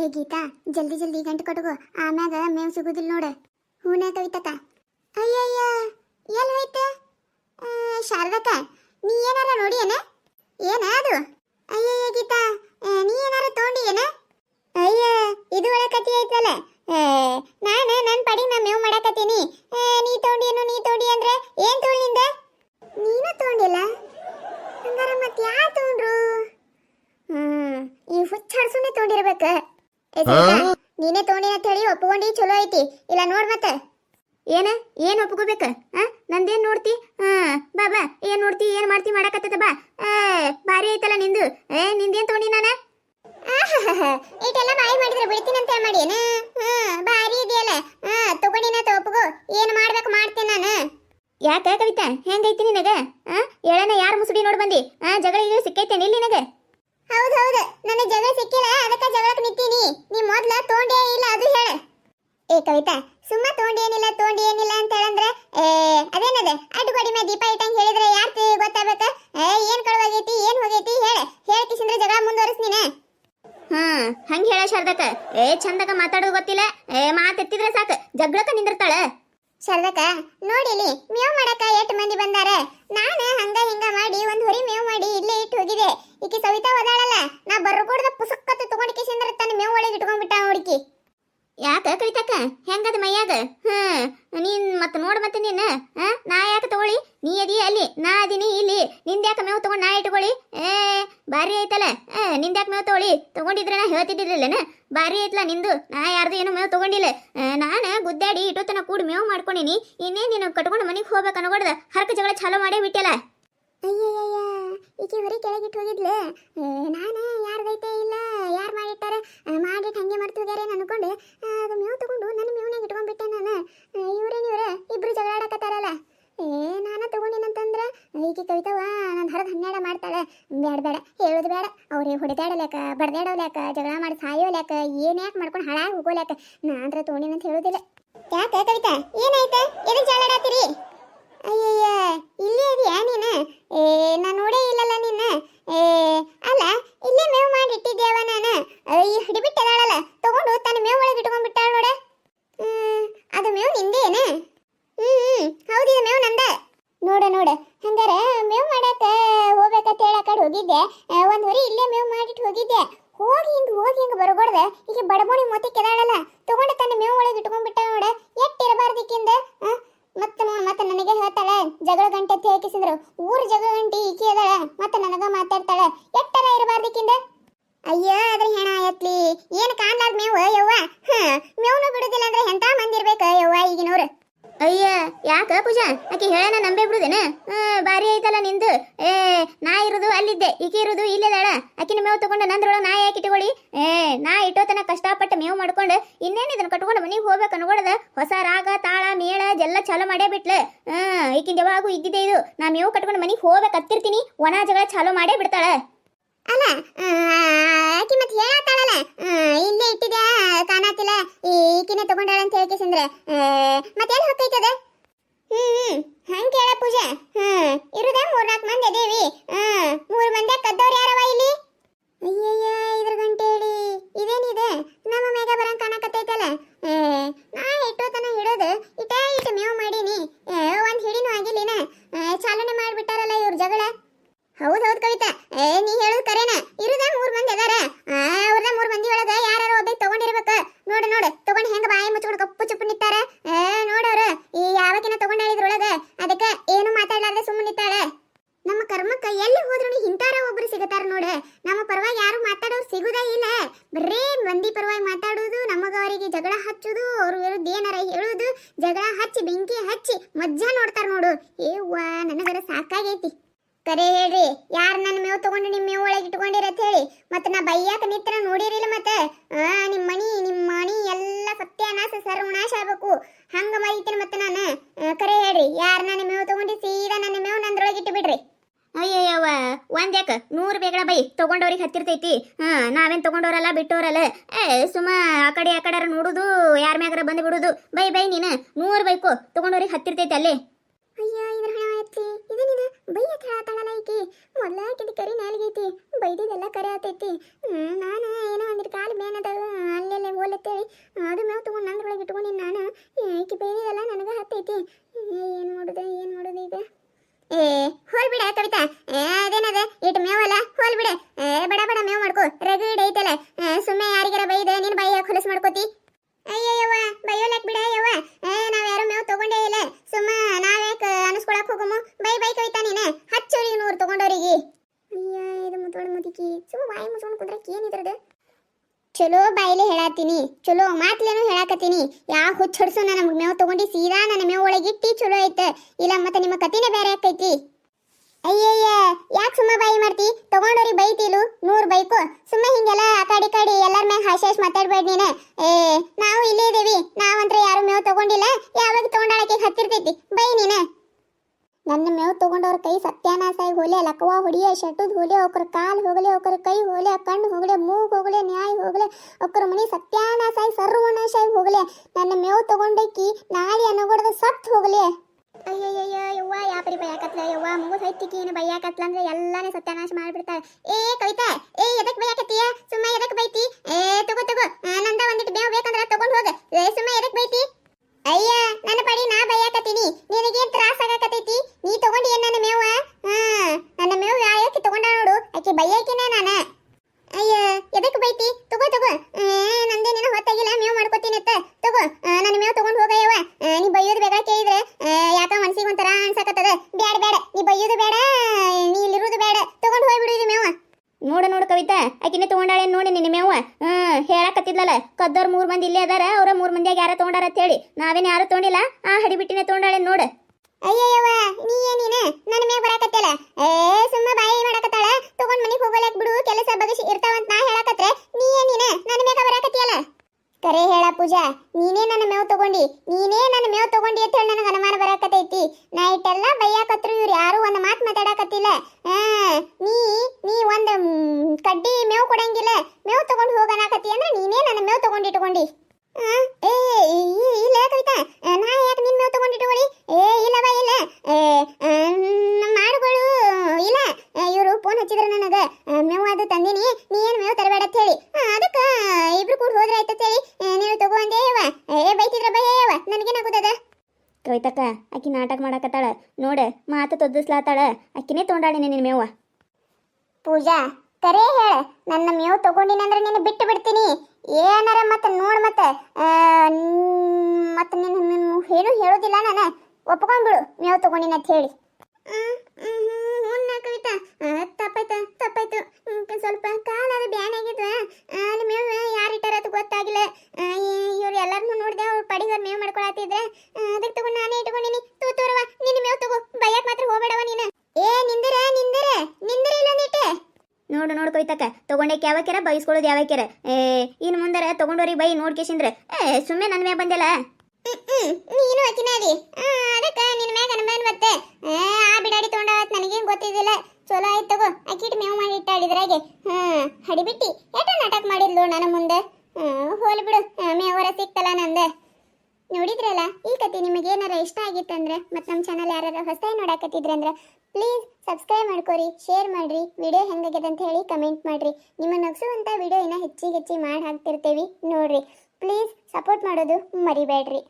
ಏ ಗೀತಾ, ಜಲ್ದಿ ಜಲ್ದಿ ಗಂಟು ಕಟ್ಕೋ. ಆಮ್ಯಾಗ ಮೇವ್ ಸಿಗುದಿಲ್ಲ ನೋಡು. ಹೂನ ಕವಿತಕ್ಕ ಅಯ್ಯಯ್ಯ ಎಲ್ಲಿ ಹೋಯ್ತ? ಶಾರದಕ್ಕ, ನೀ ಏನಾರ ನೋಡಿ ಏನ ಅದು? ಅಯ್ಯಯ್ಯ ಗೀತಾ ನೀ ಏನಾರ ತೊಗೊಂಡಿ ಏನ ಅಯ್ಯ, ಇದು ಒಳ್ಳೆ ಕತಿ ಐತಲ್ಲ ನಾನು ನನ್ನ ಪಡಿ ನಾ ಮೇವ್ ಮಾಡಾಕತ್ತೀನಿ ಆ, ನೀ ತೊಗೊಂಡೇನು ನೀ ತೊಗೊಂಡಿ ಅಂದ್ರೆ ಏನ್ ತೊಗೊಂಡಿಂದ ನೀನು ತೊಗೊಂಡಿಲ್ಲ ಹಂಗಾರ ಮತ್ತೆ ಯಾರು ತೊಗೊಂಡ್ರು ಹ್ಮ್ ಈ ಹುಚ್ಚ ಹಡ್ಸುನೆ ತೊಗೊಂಡಿರ್ಬೇಕ ಏ ಸೀತಾ, ನೀನೇ ತೊಗೊಂಡಿ ಅಂತ ಹೇಳಿ ಒಪ್ಕೊಂಡಿ ಐತಿ? ಇಲ್ಲ ನೋಡ್ ಮತ್ತೆ. ಏನ? ಏನ್ ಒಪ್ಕೋಬೇಕ? ಆ? ನಂದೇನ್ ನೋಡ್ತಿ? ಹಾ ಬಾ ಬಾ. ಏನ್ ನೋಡ್ತಿ? ಏನ್ ಮಾಡ್ತಿ? ಮಾಡಕತ್ತದ ಬಾ. ಏ, ಭಾರಿ ಐತಲ್ಲ ನಿಂದು. ಏ, ನಿಂದೇನ್ ತಗೊಂಡಿ ನಾನ? ಇಟೆಲ್ಲ ಬಾಯಿ ಮಾಡಿದ್ರೆ ಬಿಡ್ತೀನಿ ಅಂತ ಹೇಳಿ ಮಾಡಿ ಹಾ ಭಾರಿ ಇದೆಯಲ್ಲ. ಹಾ ತಗೊಂಡಿನ ಒಪ್ಕೋ. ಏನ್ ಮಾಡ್ಬೇಕು ಮಾಡ್ತೇನೆ ನಾನು? ಯಾಕ ಕವಿತಾ? ಹೆಂಗೈತಿ ನಿನಗ? ಆ ಹೇಳನ ಯಾರ ಮುಸುಡಿ ನೋಡ್ ಬಂದಿ? ಆ, ಜಗಳ ಈಗ ಸಿಕ್ಕೈತೇನೆ ಇಲ್ಲಿ ನಿನಗ? ಹೌದು ಹೌದು. ನನಗೆ ಜಗಳ ಸಿಕ್ಕಿಲ್ಲ. ಅದಕ್ಕೆ ಜಗಳಕ್ಕೆ ನಿಂತೀನಿ. ನೀ ಮೊದ್ಲ ತೋಂಡೇ ಇಲ್ಲ, ಅದು ಹೇಳ. ಏ ಕವಿತಾ, ಸುಮ್ಮ ತೊಗೊಂಡು ಏನಿಲ್ಲ ತೊಗೊಂಡು ಏನಿಲ್ಲ ಅಂತ ಹೇಳಂದ್ರೆ, ಏ, ಅದೇನದೆ? ಅಡ್ಡು ಗೋಡಿ ಮೇಲೆ ದೀಪ ಇಟ್ಟಂಗೆ ಹೇಳಿದ್ರೆ ಯಾರ್ತಿ ಗೊತ್ತಾಗಬೇಕ? ಏ, ಏನ್ ಕಳುವಾಗೈತಿ, ಏನ್ ಹೋಗೈತಿ ಹೇಳ. ಜಗ ಜಗಳ ಮುಂದುವರಿಸ್ ನೀನೆ. ಹ್ಮ್ ಹಂಗ ಹೇಳ ಶಾರದಕ್ಕ. ಏ ಚಂದಕ ಮಾತಾಡೋದು ಗೊತ್ತಿಲ್ಲ. ಏ ಮಾತೆತ್ತಿದ್ರೆ ಸಾಕು. ಜಗಳಕ್ಕ ನಿಂದಿರ್ತಾಳೆ. ಶಾರದಕ್ಕ, ನೋಡಿಲಿ, ಮೇವ್ ಮಾಡಕ ಎಷ್ಟು ಮಂದಿ ಬಂದಾರ ನಾನು ಹಂಗ ಹಿಂಗ ಮಾಡಿ ಒಂದ್ ಹೊರಿ ಮೇವ್ ಮಾಡಿ ಇಲ್ಲೇ ಇಟ್ಟು ಹೋಗಿದೆ ಈಕಿ ಸವಿತಾ ಓದಾಳಲ್ಲ ನಾ ಬರ್ಕೊಡ್ದ ಪುಸ್ತಕತ್ತು ತಗೊಂಡ್ ಕಿಸಿಂದ್ರ ತನ್ನ ಮೇವ್ ಒಳಗೆ ಇಟ್ಕೊಂಡ್ಬಿಟ್ಟ ಹುಡುಕಿ ಯಾಕ? ಕವಿತಕ್ಕ ಹೆಂಗದ ಮೈಯಾಗ ಹ್ಮ್. ನೀನ್ ಮತ್ತ ನೋಡ ಮತ್ತೆ ನೀನ್? ನಾ ಯಾಕೆ ತಗೊಳ್ಳಿ? ನೀ ಅದಿ ಅಲ್ಲಿ, ನಾ ಅದಿನಿ ಇಲ್ಲಿ. ನಿಂದ ನಿಂದ್ಯಾಕ ಮೇವು ತಗೊಂಡ್ ನಾ ಇಟ್ಕೊಳ್ಳಿ? ಏ ಬಾರಿ ಐತಲ್ಲ. ಏ ಯಾಕೆ ಮೇವ್ ತಗೊಳ್ಳಿ? ತಗೊಂಡಿದ್ರೆ ನಾ ಹೇಳ್ತಿದ್ದಿರ್ಲಿಲ್ಲನ? ಬಾರಿ ಐತ್ಲ ನಿಂದು. ನಾ ಯಾರ್ದು ಏನು ಮೇವ್ ತಗೊಂಡಿಲ್ಲ. ನಾನು ಗುದ್ದಾಡಿ ಇಟ್ಟೋತನ ಕೂಡಿ ಮೇವ್ ಮಾಡ್ಕೊಂಡಿನಿ. ಇನ್ನೇ ನೀನು ಕಟ್ಕೊಂಡು ಮನೆಗೆ ಹೋಗ್ಬೇಕು ಅನ್ಕೊಡ್ದ ಹರಕ ಜಗಳ ಚಾಲೋ ಮಾಡೇ ಬಿಟ್ಟಲ್ಲ ಅಯ್ಯಯ್ಯಯ್ಯ, ಈಕೆ ಹೊರಿ ಕೆಳಗಿಟ್ಟು ಹೋಗಿದ್ಲೆ. ನಾನು ಯಾರ್ದೈತೆ ಇಲ್ಲ ಯಾರು ಮಾಡಿಟ್ಟಾರ ಮಾಡಿಟ್ಟು ಹಂಗೆ ಮರ್ತೋಗ್ಯಾರೆ ಅನ್ಕೊಂಡು ಅದು ಮೇವು ತಗೊಂಡು ನನ್ನ ಮೇವ್ನಾಗ ಇಟ್ಕೊಂಡ್ಬಿಟ್ಟೆ ನಾನು ಇವ್ರೇನು ಇವ್ರೆ ಇಬ್ರು ಜಗಳ ಆಡಕತ್ತಾರಲ್ಲ ಏ ನಾನು ತಗೊಂಡಿನಂತಂದ್ರೆ ಈಕೆ ಕವಿತವ ನನ್ನ ಹರದ ಹನ್ನೆರಡ ಮಾಡ್ತಾಳೆ ಬೇಡ ಬೇಡ ಹೇಳೋದು ಬೇಡ ಅವ್ರಿಗೆ ಹೊಡೆದಾಡಲ್ಯಾಕ ಬಡ್ದಾಡೋಲ್ಯಾಕ ಜಗಳ ಮಾಡಿ ಸಾಯೋಲ್ಯಾಕ ಏನ್ ಯಾಕೆ ಮಾಡ್ಕೊಂಡು ಹಾಳಾಗಿ ಹೋಗೋಲ್ಯಾಕ ನಾ ತೋಣಿನ ಅಂತ ಹೇಳೋದಿಲ್ಲ. ಯಾಕೆ ಕವಿತಾ? ಏನಾಯ್ತು? ಏನು ಜಗಳ ಅಯ್ಯಯ್ಯ, ಇಲ್ಲೇ ಇದೆಯಾ ನೀನು? ಏ ನಾನು ನೋಡೇ ಇಲ್ಲಲ್ಲ ನಿನ್ನ ಏ, ಅಲ್ಲ, ಇಲ್ಲೇ ಮೇವ್ ಮಾಡಿ ಇಟ್ಟಿದ್ದೇವ ನಾನು. ಈ ಹಿಡಿಬಿಟ್ಟದಾಳಲ್ಲ ತಗೊಂಡು ತನ್ನ ಮೇವು ಒಳಗೆ ಇಟ್ಕೊಂಡ್ಬಿಟ್ಟಾಳ ನೋಡ ಹ್ಮ್ ಅದು ಮೇವು ನಿಂದೇನ ಹ್ಮ್ ಹ್ಮ್ ಹೌದು ಇದು ಮೇವು ನಂದ ನೋಡ ನೋಡ ಹಂಗಾರ ಮೇವು ಮಾಡಾಕ ಹೋಗ್ಬೇಕಂತ ಹೇಳಿ ಆ ಕಡೆ ಹೋಗಿದ್ದೆ ಆ, ಒಂದ್ ಹೊರಿ ಇಲ್ಲೇ ಮೇವು ಮಾಡಿಟ್ಟು ಹೋಗಿದ್ದೆ ಹೋಗಿ ಹಿಂಗ್ ಹೋಗಿ ಹಿಂಗ್ ಈಗ ಬಡಬೋಣಿ ಮೋತಿ ಕೆದಾಳಲ್ಲ, ತಗೊಂಡು ತನ್ನ ಮೇವು ಒಳಗೆ ಇಟ್ಕೊಂಡ್ಬಿಟ್ಟ ನೋಡ. ಎಷ್ಟ್ ಇರಬಾರ್ದಿಕ್ಕಿಂದ ಮತ್ತೆ ಮತ್ತೆ ನನಗೆ ಹೇಳ್ತಾಳೆ, ಜಗಳ ಗಂಟೆ ಅಂತ ಹೇಳ್ಕಿಸಿದ್ರು. ಊರ್ ಜಗಳ ಗಂಟೆ ಈಕಿ ಅದಾಳ, ಮತ್ತೆ ನನಗ ಮಾತಾಡ್ತಾಳೆ. ಎಟ್ಟರ ಇರಬಾರ್ದಿಕ್ಕಿಂದ? ಅಯ್ಯೋ ಅದ್ರ ಹೆಣ ಎತ್ಲಿ ಏನು ಕಾಣ್ಲಾರ್ದ ಮೇವು, ಯವ್ವ? ಹಾ, ಮೇವ್ನು ಬಿಡುದಿಲ್ಲ ಅಂದ್ರೆ ಎಂತ ಮಂದಿ ಇರ್ಬೇಕ ಯವ್ವ ಈಗಿನವ್ರು? ಅಯ್ಯ, ಯಾಕ ಪೂಜಾ? ಆಕೆ ಹೇಳನ ನಂಬೇ ಬಿಡುದೇನ ಬಾರಿ ಐತಲ್ಲ ನಿಂದು ಏ ನಾ ಇರೋದು ಅಲ್ಲಿದ್ದೆ ಈಕೆ ಇರೋದು ಇಲ್ಲದಾಳ ಆಕಿನ ಮೇವು ತಗೊಂಡು ನಂದ್ರೊಳಗೆ ನಾ ಯಾಕೆ ಇಟ್ಕೊಳ್ಳಿ ಏ ನಾ ಇಟ್ಟೋತನ ಕಷ್ಟಪಟ್ಟು ಮೇವು ಮಾಡ್ಕೊಂಡು ಇನ್ನೇನು ಇದನ್ನ ಕಟ್ಕೊಂಡು ಮನೆಗೆ ಹೋಗ್ಬೇಕು ಅನ್ಕೊಡದ ಹೊಸ ರಾಗ ತಾಳ ಮೇಳ ಜಲ್ಲ ಚಾಲೋ ಮಾಡೇ ಬಿಟ್ಲೆ. ಆ ಈಕಿಂದ ಯಾವಾಗೂ ಇದ್ದಿದ್ದೆ ಇದು. ನಾ ಮೇವು ಕಟ್ಕೊಂಡು ಮನೆಗೆ ಹೋಗ್ಬೇಕು ಹತ್ತಿರ್ತೀನಿ. ಒಣ ಜಗಳ ಚಾಲೋ ಮಾಡೇ ಬಿಡ್ತಾಳ. ಅಲ್ಲ ಆಕಿ ಮತ್ತೆ ಹೇಳತ್ತಾಳಲ್ಲ? ಇಲ್ಲೇ ಇಟ್ಟಿದ್ಯಾ ಕಾಣತ್ತಿಲ್ಲ. ಈಕಿನೇ ತಗೊಂಡಾಳ ಅಂತ ಹೇಳ್ಕೇಸಂದ್ರೆ ಮತ್ತೆ ಎಲ್ಲಿ ಹೋಗ್ತೈತದ ಹ್ಮ್ ಹಂಗೆ ಕೇಳ ಪೂಜಾ. ಹ್ಮ್ ಇರುದ ಮೂರ್ನಾಲ್ಕು ಮಂದಿ ಅದೇವಿ. ಹ್ಮ್ ಮೂರ್ ಮಂದಿ ಕದ್ದವ್ರು ಯಾರವ ಇಲ್ಲಿ? ಅಯ್ಯಯ್ಯ, ಇದ್ರ ಗಂಟೆ ಹೇಳಿ ಇದೇನಿದೆ ನಮ್ಮ ಮೇಗ ಬರಂಗ್ ಕಾಣಕತ್ತೈತಲ್ಲ? ಏ, ನಾ ಇಟ್ಟೋತನ ಹಿಡೋದು ಇಟ ಇಟ ಮೇವ್ ಮಾಡೀನಿ. ಒಂದ್ ಹಿಡಿನೂ ಆಗಿಲ್ಲಿನ ಏ, ಚಾಲನೆ ಮಾಡ್ಬಿಟ್ಟಾರಲ್ಲ ಇವ್ರ ಜಗಳ ಹೌದ್ ಹೌದ್ ಕವಿತಾ ಏ ನೀ ಹೇಳುದು ಕರೇನ ಇರುದ ಮೂರ್ ಮಂದಿ ಅದಾರ ಆ, ಅವ್ರದ ಮೂರ್ ಮಂದಿ ಒಳಗ ಯಾರು ಒಬ್ಬ ತಗೊಂಡಿರ್ಬೇಕ ನೋಡು ನೋಡು ತಗೊಂಡ್ ಹೆಂಗ ಬಾಯಿ ಮುಚ್ಕೊಂಡು ಕಪ್ಪು ಚುಪ್ಪು ನಿಂತಾರ ಏ ನೋಡವ್ರ ಈ ಯಾವಕಿನ ತಗೊಂಡಾಳಿದ್ರೊಳಗ ಅದಕ್ಕ ಏನು ಮಾತಾಡ್ಲಾರ್ದೆ ಸುಮ್ಮನೆ ನಿಂತಾಳ ನಮ್ಮ ಕರ್ಮಕ್ಕ ಎಲ್ಲಿ ಹೋದ್ರು ಇಂತಾರ ಒಬ್ರು ಸಿಗತಾರ ನೋಡ ನಮ್ಮ ಪರವಾಗಿ ಯಾರು ಮಾತಾಡೋರು ಸಿಗುದೇ ಇಲ್ಲ ಬರೇ ಮಂದಿ ಪರವಾಗಿ ಮಾತಾಡೋದು ನಮಗ ಅವರಿಗೆ ಜಗಳ ಹಚ್ಚುದು ಅವ್ರ ವಿರುದ್ಧ ಏನಾರ ಹೇಳುದು ಜಗಳ ಹಚ್ಚಿ ಬೆಂಕಿ ಹಚ್ಚಿ ಮಜ್ಜಾ ನೋಡ್ತಾರ ನೋಡು ಏವ್ವ ನನಗರ ಸಾಕಾಗೈತಿ ಹೇಳ್ರಿ? ಯಾರು ನನ್ನ ಮೇವು ತಗೊಂಡು ನಿಮ್ಮ ಮೇವು ಒಳಗೆ ಇಟ್ಕೊಂಡಿರತ್ ಹೇಳಿ. ಮತ್ತೆ ನಾ ಬೈಯಾಕ ನಿತ್ರ ನೋಡಿರಿಲ್ಲ ಮತ್ತೆ. ಆ ನಿಮ್ಮ ಮನಿ ನಿಮ್ಮ ಮನಿ ಎಲ್ಲ ಸತ್ಯಾನಾಶ ಸರ್ವನಾಶ ಆಗ್ಬೇಕು. ಹಂಗ ಮೈತೀನಿ ಮತ್ತೆ ನಾನು. ಕರೆ ಹೇಳ್ರಿ. ಯಾರು ನನ್ನ ಮೇವು ತಗೊಂಡು ಸೀದಾ ನನ್ನ ಮೇವು ನಂದ್ರೊಳಗೆ ಇಟ್ಟು ಬಿಡ್ರಿ ಅಯ್ಯಯ್ಯವ್ವ ಒಂದ್ಯಾಕ ನೂರು ಬೇಗಳ ಬೈ. ತಗೊಂಡವ್ರಿಗೆ ಹತ್ತಿರ್ತೈತಿ. ಹಾ ನಾವೇನ್ ತಗೊಂಡವ್ರಲ್ಲ ಬಿಟ್ಟವ್ರಲ್ಲ ಏ ಸುಮ್ಮ ಆ ಕಡೆ ಆ ಕಡೆ ನೋಡುದು ಯಾರ ಮ್ಯಾಗಾರ ಬಂದು ಬಿಡುದು ಬೈ ಬೈ ನೀನು. ನೂರು ಬೈಕು ತಗೊಂಡವ್ರಿಗೆ ಹತ್ತಿರ್ತೈತಿ ಅಲ್ಲಿ. ಅಯ್ಯ ಇದ್ರ ಅಚ್ಚಿ ಇದನ್ನಿದ ಬೈಯಕ್ ಹೇಳ್ತಾಳಲ್ಲ ಈಕಿ ಮೊದಲ ಹಾಕಿದ ಕರಿ ನಾಲ್ಗೈತಿ ಬೈದಿದೆಲ್ಲ ಕರೆ ಆತೈತಿ. ನಾನು ಏನೋ ಅಂದ್ರ ಕಾಲು ಬೇನದವ ಅಲ್ಲೆಲ್ಲ ಹೋಲತ್ತೇಳಿ. ಅದು ಮೇವ್ ತಗೊಂಡು ನಂದ್ರೊಳಗೆ ಇಟ್ಕೊಂಡಿನ ನಾನು. ಈಕಿ ಬೈದಿದೆಲ್ಲ ನನಗೆ ಹತ್ತೈತಿ ಏನ್ ಮಾಡೋದು ಏನ್ ಮಾಡೋದು ಈಗ? ಏ ಹೋಲ್ ಬಿಡ ಕವಿತಾ ಅದೇನದ? ಇಟ್ ಮೇವಲ್ಲ ಏ, ಬಡ ಬಡ ಮೇವ್ ಮಾಡ್ಕೋ. ರಗು ಐತಲ್ಲ. ಸುಮ್ಮನೆ ಯಾರಿಗಾರ ಬೈದೆ, ನೀನು ಬೈಯ ಯಾಕೆ ಮಾಡ್ಕೋತಿ. ಮಾಡ್ಕೋತಿ ಅಯ್ಯಯ್ಯವ್ವ ಬೈಯೋಲಕ್ ಬಿಡ ಯವ್ವ ಹೋಗಮ್ಮ. ಬೈ ಬೈ ಕವಿತಾ ನೀನೆ. ಹಚ್ಚೋರಿಗೆ ನೂರು ತಗೊಂಡೋರಿಗೆ ಅಯ್ಯ, ಇದು ಮುತ್ತೋಳ ಮುದುಕಿ ಸುಮ್ಮ ಬಾಯಿ ಮುಸ್ಕೊಂಡು ಕುಂದ್ರಕ್ಕೆ ಏನಿದ್ರದು ಚಲೋ ಬಾಯಿಲೆ ಹೇಳತ್ತೀನಿ. ಚಲೋ ಮಾತ್ಲೇನು ಹೇಳಾಕತ್ತೀನಿ. ಯಾ ನಾನು ನನ್ನ ಮೇವು ತಗೊಂಡು ಸೀದಾ ನನ್ನ ಮೇವು ಒಳಗಿಟ್ಟಿ ಚಲೋ ಐತೆ. ಇಲ್ಲ, ಮತ್ತೆ ನಿಮ್ಮ ಕತಿನೇ ಬೇರೆ ಆಕೈತಿ. ಅಯ್ಯಯ್ಯ, ಯಾಕೆ ಸುಮ್ಮ ಬಾಯಿ ಮಾಡ್ತಿ? ತಗೊಂಡೋರಿ ಬೈತಿಲು. ನೂರು ಬೈಕು. ಸುಮ್ಮನೆ ಹಿಂಗೆಲ್ಲ ಆ ಕಾಡಿ ಕಾಡಿ ಎಲ್ಲರ ಹಾಶ್ ಹಾಶ್ ಮಾತಾಡ್ಬೇಡ ನೀನೆ. ಏ, ನಾವು ಇಲ್ಲೇ ಇದೇವಿ. ನಾ ನನ್ನ ಮೇವ್ ತಗೊಂಡವ್ರ ಕೈ ಸತ್ಯಾನಾಸಾಯಿ ಹೋಲೆ ಲಕವಾ ಹೊಡಿಯ ಶಟುದ್ ಹೋಲೆ ಅವ್ರ ಕಾಲ್ ಹೋಗಲೆ ಅವ್ರ ಕೈ ಹೋಲೆ ಕಣ್ಣು ಹೋಗಲೆ, ಮೂಗು ಹೋಗಲೆ, ನ್ಯಾಯ ಹೋಗಲೆ ಅವ್ರ ಮನೆ ಸತ್ಯಾನಾಸಾಯಿ ಸರ್ವನಾಶಾಯಿ ಹೋಗಲೆ. ನನ್ನ ಮೇವ್ ತಗೊಂಡೈಕಿ ನಾಳೆ ಅನ್ನಗೊಡ್ದ ಸತ್ತು ಹೋಗಲೆ. ಅಯ್ಯಯ್ಯಯ್ಯ, ಯವ್ವ ಯಾಪರಿ ಬೈಯಾಕತ್ಲ ಯವ್ವ ಮುಗುದ್ ಹೈತಿಕಿ ಏನು ಬೈಯಾಕತ್ಲ ಅಂದ್ರೆ ಎಲ್ಲಾನೇ ಸತ್ಯಾನಾಶ ಮಾಡಿಬಿಡ್ತಾಳೆ. ಏ ಕವಿತಾ, ಏ ಎದಕ್ಕೆ ಬೈಯಾಕತ್ತೀಯ ಸುಮ್ಮ ಎದಕ್ಕೆ ಬೈತಿ? ಏ, ತಗೋ ತಗೋ ನಂದ ಒಂದಿಟ್ಟು ಬೇವು ಬೇಕಂದ್ರೆ ತಗೊಂಡ್ ಹೋಗ. ಏ, ಸುಮ್ಮ ಎದಕ್ ಬೈತಿ? ಅಯ್ಯ, ನನ್ನ ಪಡಿ ನಾ ಬೈಯಾಕತ್ತೀನಿ ನಿನಗೇನ್ ತ್ರಾಸ ಆಗಾಕತೈತಿ ನೀ ತಗೊಂಡಿ ಏನ್ ನನ್ನ ಮೇವ ಹಾ ನನ್ನ ಮೇವ್ ಯಾಕೆ ತಗೊಂಡ ನೋಡು ಆಕಿ ಬೈಯಾಕಿನ ನಾನ ಅಯ್ಯ ಎದಕ್ ಬೈತಿ ತಗೋ ತಗೋ ಏ, ನಂದೇ ನಿನ್ನ ಹೊತ್ತಾಗಿಲ್ಲ ಮೇವ್ ಮಾಡ್ಕೋತೀನಿ ಅತ್ತ ತಗೋ ಆ, ನನ್ನ ಮೇವ್ ತಗೊಂಡ್ ಹೋಗಯ್ಯವ ನೀ ಬೈಯೋದು ಬೇಡ ಕೇಳಿದ್ರೆ ಆ, ಯಾಕ ಮನ್ಸಿಗೆ ಒಂಥರ ಬೇಡ ಬೇಡ ನೀ ಬೈಯೋದು ಬೇಡ ನೀ ಇಲ್ಲಿರೋದು ಬೇಡ ತಗೊಂಡ್ ಹೋಗ್ಬಿಡು ಮೇವ ನೋಡು ನೋಡು ಕವಿತಾ, ಆಕಿನ ತಗೊಂಡಾಳೆ ನೋಡಿ ನಿನ್ನ ಮೇವ ಹ್ಮ್, ಹೇಳಕತ್ತಿದ್ಲಲ್ಲ ಕದ್ದೋರ್ ಮೂರ್ ಮಂದಿ ಇಲ್ಲೇ ಅದಾರ, ಅವ್ರ ಮೂರ್ ಮಂದಿಯಾಗ ಯಾರ ತಗೊಂಡಾರ ಅಂತ ಹೇಳಿ. ನಾವೇನ್ ಯಾರು ತಗೊಂಡಿಲ್ಲ, ಆ ಹಡಿಬಿಟ್ಟಿನ ತಗೊಂಡಾಳೆ ನೋಡು. ಅಯ್ಯಯ್ಯವ ನೀ ಏನಿನ ನನ್ನ ಮೇಲೆ ಬರಾಕತ್ತಲ್ಲ ಏ ಸುಮ್ಮ ಬಾಯಿ ಮಾಡಕತ್ತಾಳ ತಗೊಂಡ್ ಮನಿಗ್ ಹೋಗಲಕ್ ಬಿಡು ಕೆಲಸ ಬಗಸಿ ಇರ್ತಾವಂತ ನಾ ಹೇಳಕತ್ರೆ ನೀ ಏನಿನ ನನ್ನ ಮೇಲೆ ಬರಾಕತ್ತಿಯಲ್ಲ ಕರೆ ಹೇಳ ಪೂಜಾ ನೀನೇ ನನ್ನ ಮೇವ್ ತಗೊಂಡಿ ನೀನೇ ನನ್ನ ಮೇವ್ ತಗೊಂಡಿ ಅಂತ ಹೇಳಿ ನನಗೆ ಅನುಮಾನ ಬರಾಕತೈತಿ ನಾ ಇಟ್ಟೆಲ್ಲ ಬೈಯಾಕತ್ರು ಇವ್ರು ಯಾರು ಒಂದು ಮಾತು ಮಾತಾಡಕತ್ತಿಲ್ಲ ಆ, ನೀ ನೀ ಒಂದು ಮ್, ಕಡ್ಡಿ ಮೇವ್ ಕೊಡಂಗಿಲ್ಲ. ಮೇವ್ ತಗೊಂಡು ಹೋಗನಾಕತ್ತಿ ಅಂದ್ರೆ ನೀನೇ ನನ್ನ ಮೇವ್ ತಗೊಂಡಿಟ್ಕೊಂಡಿ. ಏ ಇಲ್ಲ ಕವಿತಾ ನಾ ಯಾಕೆ ನಿನ್ ಮೇವ್ ತಗೊಂಡಿಟ್ಕೊಳಿ ಏ, ಇಲ್ಲವ, ಇಲ್ಲ. ಮಾಡುಗಳು ಇಲ್ಲ. ಇವರು ಫೋನ್ ಹಚ್ಚಿದ್ರ ನನಗ. ಮೇವು ಅದು ತಂದಿನಿ, ನೀ ಏನ್ ಮೇವು ತರಬೇಡ ಅಂತ ಹೇಳಿ. ಅದಕ್ಕೆ ಇಬ್ರು ಕೂಡ ಹೋದ್ರೆ ಆಯ್ತು ಅಂತ ಹೇಳಿ. ನೀವು ತಗೊಂಡೇ ಯವ್ವ ಏ, ಬೈತಿದ್ರ ಬಯ್ಯವ್ವ ನನಗೇನಾಗುತ್ತದ ಕವಿತಕ್ಕ, ಆಕಿ ನಾಟಕ ಮಾಡಕತ್ತಾಳ. ನೋಡ, ಮಾತು ತೊದಸ್ಲಾತಾಳ ಆಕಿನೇ ತೊಗೊಂಡಾಳಿ ನಿನ್ನ ಮೇವ ಪೂಜಾ ಕರೆ ಹೇಳ, ನನ್ನ ಮೇವು ತಗೊಂಡಿನಂದ್ರೆ ನಿನ್ನ ಬಿಟ್ಟು ಬಿಡ್ತೀನಿ. ಏನಾರ ಮತ್ತೆ ನೋಡ್ ಮತ್ತೆ ಮತ್ತೆ ನಿನ್ನ ಹೇಳು ಹೇಳೋದಿಲ್ಲ ನಾನು. ಒಪ್ಕೊಂಡ್ಬಿಡು ಮೇವು ತಗೊಂಡಿನ ಅಂತ ಹೇಳಿ. ಕವಿತಾ. ತಪ್ಪಾಯ್ತು ತಪ್ಪಾಯ್ತು. ಸ್ವಲ್ಪ ಕಾಲ ಬ್ಯಾನ್ ಆಗಿದ್ವ? ಅಲ್ಲಿ ಮೇವು ಯಾರು ಇಟ್ಟಾರ ಅದು ಗೊತ್ತಾಗಿಲ್ಲ ಇವ್ರು ಎಲ್ಲರನ್ನೂ ನೋಡಿದೆ ಅವ್ರು ಪಡಿಗರ್ ಮೇವು ಮಾಡ್ಕೊಳತ್ತಿದ್ರೆ ಅದಕ್ಕೆ ತಗೊಂಡು ನಾನೇ ಇಟ್ಕೊಂಡಿನಿ ತೂ ತೋರವ ನಿನ್ನ ಮೇವು ತಗೋ ಬೈಯಕ್ ಮಾತ್ರ ಹೋಗ್ಬೇಡವ ನೀನು ಏ ನಿಂದಿರ ನಿಂದಿರ ನಿಂದಿರ ಇಲ್ಲೊಂದಿಟ್ಟೆ ನೋಡು ನೋಡು ಕವಿತಕ್ಕ ತಗೊಂಡೇಕ್ ಯಾವಕ್ಯಾರ ಬೈಸ್ಕೊಳ್ಳೋದು ಯಾವಕ್ಯಾರ ಏ ಇನ್ ಮುಂದರ ತಗೊಂಡೋರಿ ಬೈ ನೋಡ್ಕೇಶಿಂದ್ರೆ. ಏ ಸುಮ್ಮನೆ ನನ್ನ ಮ್ಯಾಗ ಬಂದೆಲ್ಲ ನೀನು ಅಕಿನಾದಿ ಅದಕ್ಕೆ ನಿನ್ನ ಮ್ಯಾಗ ಅನುಮಾನ ಬತ್ತೆ ಆ ಬಿಡಾಡಿ ತೊಗೊಂಡಾವತ್ ನನಗೇನು ಗೊತ್ತಿದ್ದಿಲ್ಲ. ಚಲೋ ಆಯ್ತು ತಗೋ ಅಕ್ಕಿಟ್ ಮೇವು ಮಾಡಿ ಇಟ್ಟಾಡಿದ್ರಾಗೆ ಹ್ಮ್, ಹಡಿಬಿಟ್ಟಿ. ಏಟ ನಾಟಕ ಮಾಡಿದ್ಲು ನನ್ನ ಮುಂದೆ? ಹೋಲಿ ಬಿಡು. ಮೇವರ ಸಿಕ್ತಲ್ಲ ನಂದೆ. ನೋಡಿದ್ರಲ್ಲ? ಈ ಕತೆ ನಿಮಗೆ ಏನಾರ ಇಷ್ಟ ಆಗಿತ್ತಂದ್ರೆ ಮತ್ತು ನಮ್ಮ ಚಾನಲ್ ಯಾರು ಹೊಸದಾಗಿ ನೋಡಕತ್ತಿದ್ರೆ ಅಂದ್ರೆ ಪ್ಲೀಸ್ ಸಬ್ಸ್ಕ್ರೈಬ್ ಮಾಡ್ಕೊರಿ ಶೇರ್ ಮಾಡ್ರಿ ವಿಡಿಯೋ ಹೆಂಗಾಗ್ಯದ ಅಂತ ಹೇಳಿ ಕಮೆಂಟ್ ಮಾಡ್ರಿ. ನಿಮ್ಮ ನಗ್ಸುವಂಥ ವಿಡಿಯೋ ಇನ್ನೂ ಹೆಚ್ಚಿಗೆ ಹೆಚ್ಚಿಗೆ ಮಾಡಿ ಹಾಕ್ತಿರ್ತೀವಿ ನೋಡ್ರಿ. ಪ್ಲೀಸ್ ಸಪೋರ್ಟ್ ಮಾಡೋದು ಮರಿಬೇಡ್ರಿ.